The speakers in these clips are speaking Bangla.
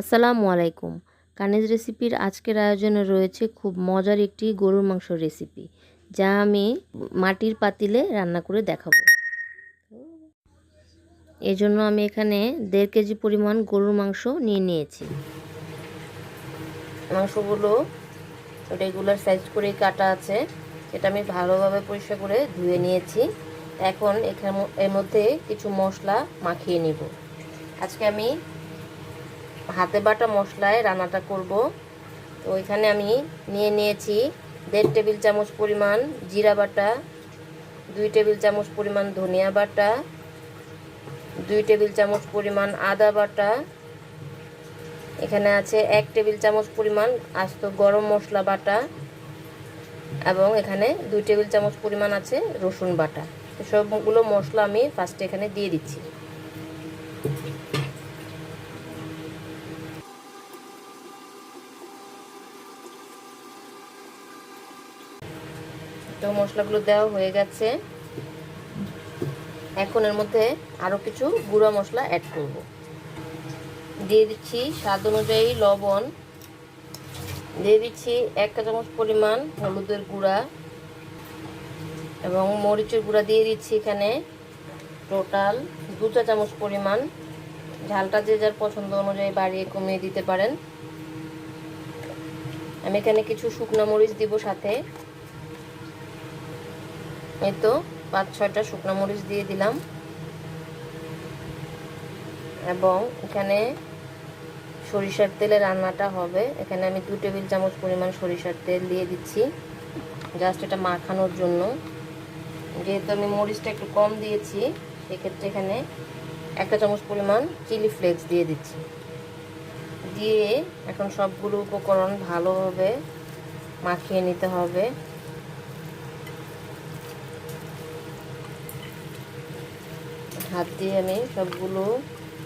আসসালামু আলাইকুম। কানিজ রেসিপির আজকের আয়োজনে রয়েছে খুব মজার একটি গরুর মাংস রেসিপি, যা আমি মাটির পাতিলে রান্না করে দেখাবো। এই জন্য আমি এখানে দেড় কেজি পরিমাণ গরুর মাংস নিয়ে নিয়েছি। মাংসগুলো রেগুলার সাইজ করে কাটা আছে এটা আমি ভালোভাবে পরিষ্কার করে ধুয়ে নিয়েছি। এখন এখানে এর মধ্যে কিছু মশলা মাখিয়ে নিব। আজকে আমি হাতে বাটা মশলায় রান্নাটা করব। তো ওইখানে আমি নিয়ে নিয়েছি দেড় টেবিল চামচ পরিমাণ জিরা বাটা, দুই টেবিল চামচ পরিমাণ ধনিয়া বাটা, দুই টেবিল চামচ পরিমাণ আদা বাটা, এখানে আছে এক টেবিল চামচ পরিমাণ আস্ত গরম মশলা বাটা এবং এখানে দুই টেবিল চামচ পরিমাণ আছে রসুন বাটা। সবগুলো মশলা আমি ফার্স্টে এখানে দিয়ে দিচ্ছি। তো মশলাগুলো দেওয়া হয়ে গেছে। এখন এর মধ্যে আরও কিছু গুঁড়া মশলা অ্যাড করব। দিয়ে দিচ্ছি স্বাদ অনুযায়ী লবণ। দিয়ে দিচ্ছি এক চা চামচ পরিমাণ হলুদের গুঁড়া এবং মরিচের গুঁড়া দিয়ে দিচ্ছি এখানে টোটাল দু চা চামচ পরিমাণ। ঝালটা যে যার পছন্দ অনুযায়ী বাড়িয়ে কমিয়ে দিতে পারেন। আমি এখানে কিছু শুকনো মরিচ দিব সাথে। এই তো, পাঁচ, ছয়টা শুকনো মরিচ দিয়ে দিলাম। এবং এখানে সরিষার তেলে রান্নাটা হবে। এখানে আমি দু টেবিল চামচ পরিমাণ সরিষার তেল দিয়ে দিচ্ছি জাস্ট এটা মাখানোর জন্য। যেহেতু আমি মরিচটা একটু কম দিয়েছি, সেক্ষেত্রে এখানে একটা চামচ পরিমাণ চিলি ফ্লেক্স দিয়ে দিচ্ছি। দিয়ে এখন সবগুলো উপকরণ ভালোভাবে মাখিয়ে নিতে হবে। হাত দিয়ে আমি সবগুলো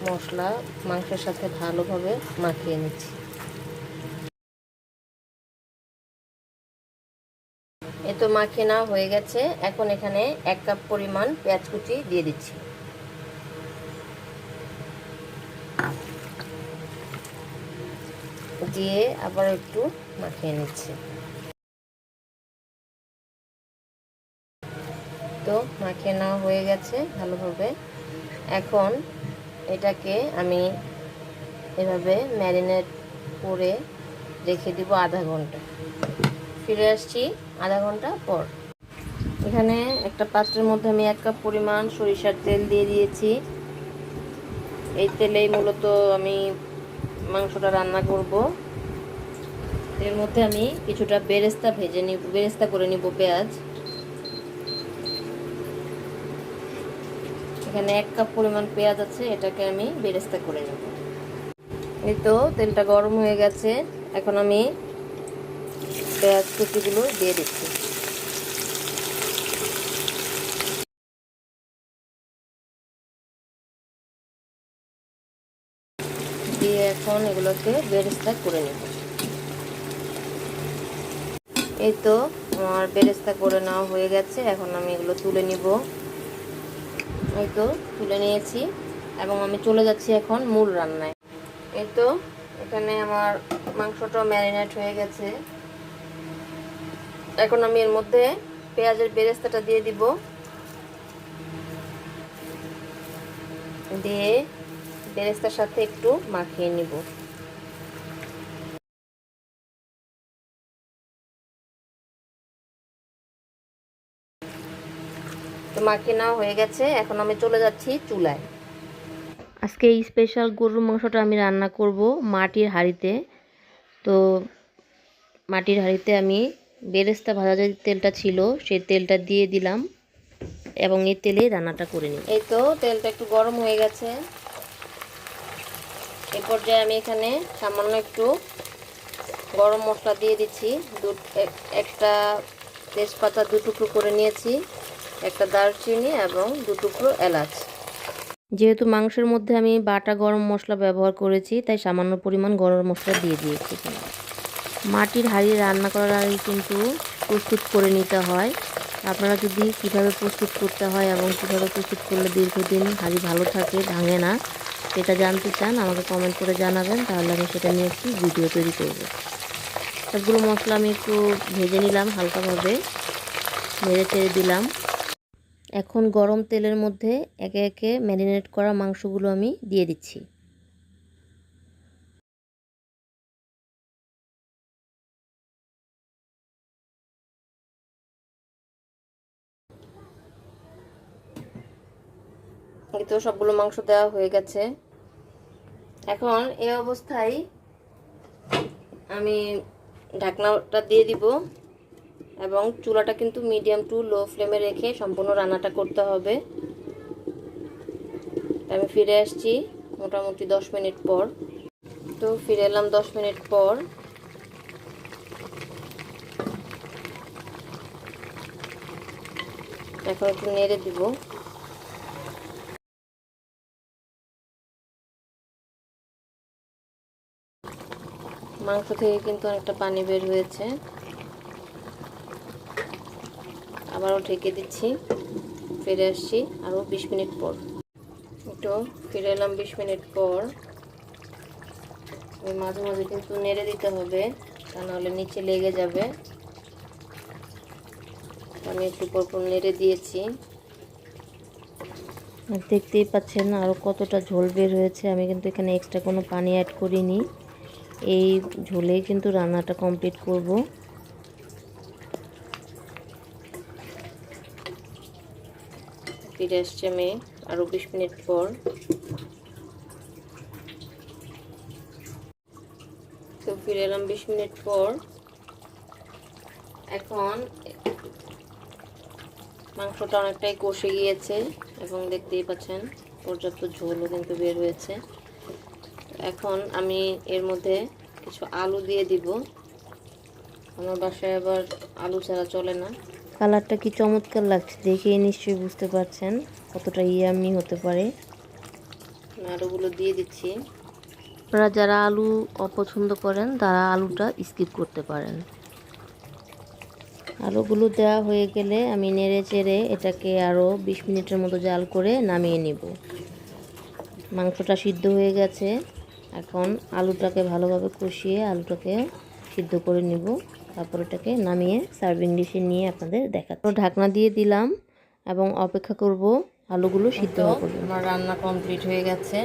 মশলা মাংসের সাথে ভালোভাবে মাখিয়ে নিচ্ছি। এ তো মাখিয়ে নেওয়া হয়ে গেছে। এখন এখানে এক কাপ পরিমাণ পেঁয়াজ কুচি দিয়ে দিচ্ছি। দিয়ে আবার একটু মাখিয়ে নিচ্ছি। তো মাখিয়ে নেওয়া হয়ে গেছে ভালোভাবে। এখন এটাকে আমি এভাবে ম্যারিনেট করে রেখে দিব আধা ঘণ্টা। ফিরে আসছি আধা ঘণ্টা পর। এখানে একটা পাত্রের মধ্যে আমি এক কাপ পরিমাণ সরিষার তেল দিয়ে দিয়েছি। এই তেলেই মূলত আমি মাংসটা রান্না করব। এর মধ্যে আমি কিছুটা বেরেস্তা ভেজে নিব, বেরেস্তা করে নিব পেঁয়াজ। এখানে এক কাপ পরিমাণ পেঁয়াজ আছে, এটাকে আমি বেরেস্তা করে নেব। এই তো তেলটা গরম হয়ে গেছে, এখন আমি পেঁয়াজ কুচিগুলো দিয়ে দিচ্ছি। দিয়ে এখন এগুলোকে বেরেস্তা করে নেব। এই তো আমার বেরেস্তা করে নেওয়া হয়ে গেছে, এখন আমি এগুলো তুলে নিব। এই তো তুলে নিয়েছি এবং আমি চলে যাচ্ছি এখন মূল রান্নায়। এই তো, এখানে আমার মাংসটা ম্যারিনেট হয়ে গেছে। এখন আমি এর মধ্যে পেঁয়াজের বেরেস্তাটা দিয়ে দিব। দিয়ে বেরেস্তার সাথে একটু মাখিয়ে নিব। তো মাখিয়ে হয়ে গেছে। এখন আমি চলে যাচ্ছি চুলায়। আজকে এই স্পেশাল গরুর মাংসটা আমি রান্না করব মাটির হাঁড়িতে। তো মাটির হাঁড়িতে আমি বেরেস্তা ভাজা যে তেলটা ছিল সেই তেলটা দিয়ে দিলাম এবং এই তেলে রান্নাটা করে নিই। এই তো তেলটা একটু গরম হয়ে গেছে। এ পর্যায়ে আমি এখানে সামান্য একটু গরম মশলা দিয়ে দিচ্ছি। দু একটা তেজপাতা দু টুকরো করে নিয়েছি। একটা দারচিনি এবং দু টুকরো এলাচ। যেহেতু মাংসের মধ্যে আমি বাটা গরম মশলা ব্যবহার করেছি, তাই সামান্য পরিমাণ গরম মশলা দিয়ে দিয়েছি মাটির হাঁড়ি রান্না করার আগে কিন্তু প্রস্তুত করে নিতে হয়। আপনারা যদি কীভাবে প্রস্তুত করতে হয় এবং কীভাবে প্রস্তুত করলে দীর্ঘদিন হাঁড়ি ভালো থাকে, ভাঙে না, সেটা জানতে চান, আমাকে কমেন্ট করে জানাবেন, তাহলে আমি সেটা নিয়ে একটি ভিডিও তৈরি করব। সবগুলো মশলা আমি একটু ভেজে নিলাম হালকাভাবে ভেজে ছেড়ে দিলাম। এখন গরম তেলের মধ্যে একে একে ম্যারিনেট করা মাংসগুলো আমি দিয়ে দিচ্ছি। তো সবগুলো মাংস দেওয়া হয়ে গেছে। এখন এই অবস্থায় আমি ঢাকনাটা দিয়ে দিব। এবং চুলাটা কিন্তু মিডিয়াম টু লো ফ্লেমে রেখে সম্পূর্ণ রান্নাটা করতে হবে। আমি ফিরে আসছি মোটামুটি দশ মিনিট পর। তো ফিরে এলাম দশ মিনিট পর। এখন একটু নেড়ে দিব। মাংস থেকে কিন্তু অনেকটা পানি বের হয়েছে। আবারও ঢেকে দিচ্ছি। ফিরে আসছি আরও বিশ মিনিট পর। একটু ফিরে এলাম বিশ মিনিট পর। মাঝে মাঝে কিন্তু নেড়ে দিতে হবে, তা নাহলে নিচে লেগে যাবে। আমি একটু পরপর নেড়ে দিয়েছি। দেখতেই পাচ্ছেন আরও কতটা ঝোল বের হয়েছে। আমি কিন্তু এখানে এক্সট্রা কোনো পানি অ্যাড করিনি। এই ঝোলেই কিন্তু রান্নাটা কমপ্লিট করব। ফিরে আসছে আমি আরও বিশ মিনিট পর। তো ফিরে এলাম বিশ মিনিট পর। এখন মাংসটা অনেকটাই কষে গিয়েছে এবং দেখতেই পাচ্ছেন পর্যাপ্ত ঝোলও কিন্তু বের হয়েছে। এখন আমি এর মধ্যে কিছু আলু দিয়ে দিব। আমার বাসায় আবার আলু ছাড়া চলে না। কালারটা কি চমৎকার লাগছে দেখেই নিশ্চয়ই বুঝতে পারছেন কতটা ইয়ামি হতে পারে। আলুগুলো দিয়ে দিচ্ছি। আপনারা যারা আলু অপছন্দ করেন তারা আলুটা স্কিপ করতে পারেন। আলুগুলো দেওয়া হয়ে গেলে আমি নেড়ে চেড়ে এটাকে আরও বিশ মিনিটের মতো জাল করে নামিয়ে নিব। মাংসটা সিদ্ধ হয়ে গেছে। এখন আলুটাকে ভালোভাবে কষিয়ে আলুটাকে সিদ্ধ করে নিব। তারপর এটাকে নামিয়ে সার্ভিং ডিশে নিয়ে আপনাদের দেখাচ্ছি। ঢাকনা দিয়ে দিলাম এবং অপেক্ষা করব আলুগুলো সিদ্ধ হওয়া পর্যন্ত। আমার রান্না কমপ্লিট হয়ে গেছে।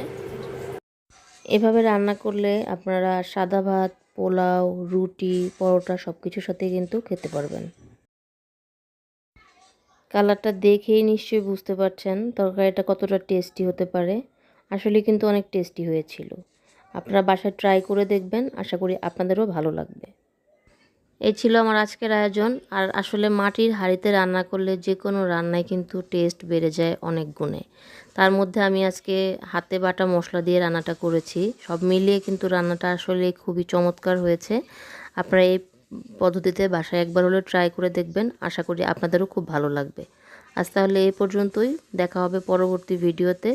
এভাবে রান্না করলে আপনারা সাদা ভাত পোলাও রুটি পরোটা সব কিছুর সাথে কিন্তু খেতে পারবেন। কালারটা দেখেই নিশ্চয়ই বুঝতে পারছেন তরকারিটা কতটা টেস্টি হতে পারে। আসলে কিন্তু অনেক টেস্টি হয়েছিল। আপনারা বাসায় ট্রাই করে দেখবেন আশা করি আপনাদেরও ভালো লাগবে। এই ছিল আমার আজকের আয়োজন। আর আসলে মাটির হাঁড়িতে রান্না করলে যে কোনো রান্নায় কিন্তু টেস্ট বেড়ে যায় অনেক গুণে। তার মধ্যে আমি আজকে হাতে বাটা মশলা দিয়ে রান্নাটা করেছি। সব মিলিয়ে কিন্তু রান্নাটা আসলে খুবই চমৎকার হয়েছে। আপনারা এই পদ্ধতিতে বাসায় একবার হলে ট্রাই করে দেখবেন। আশা করি আপনাদেরও খুব ভালো লাগবে। আজ তাহলে এই পর্যন্তই। দেখা হবে পরবর্তী ভিডিওতে